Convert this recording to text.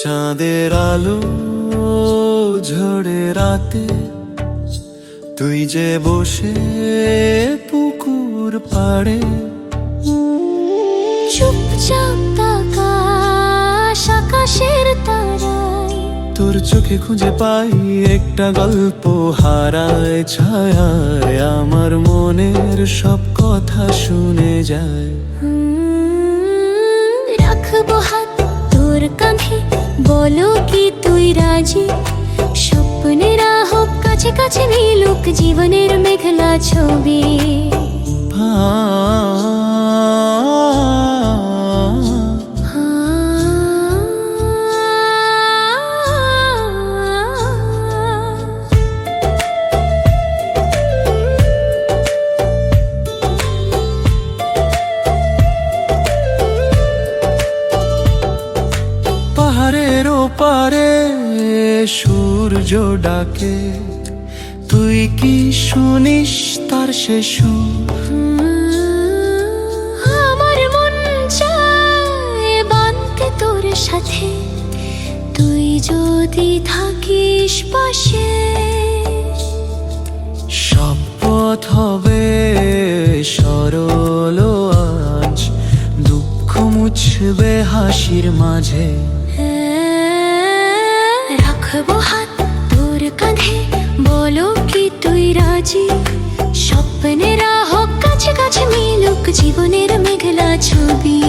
চাঁদের আলো ঝড়ে রাতে তুই যে বসে পুকুর পাড়ে। চুপচাপ তাকাশ আকাশের তারায়। তোর চোখে খুঁজে পাই একটা গল্প হারায় ছায়ায়। আমার মনের সব কথা শুনে যায়। রাখব হাত তোর কাঁধে। বলো কি তুই রাজি? স্বপ্নের হোক কাছে কাছে মিলুক জীবনের মেঘলা ছবি। ওপারে সূর্য ডাকে। তুই কি শুনিস তার সে সুর? আমার মন চায় বানতে তোর সাথে। তুই যদি থাকিস পাশে। সব পথ হবে সরল আজ। দুঃখ মুছবে হাসির মাঝে। রাখব হাত তোর কাঁধে বলো কি তুই রাজি? স্বপ্নেরা হোক কাছে কাছে মিলুক জীবনের মেঘলা ছবি।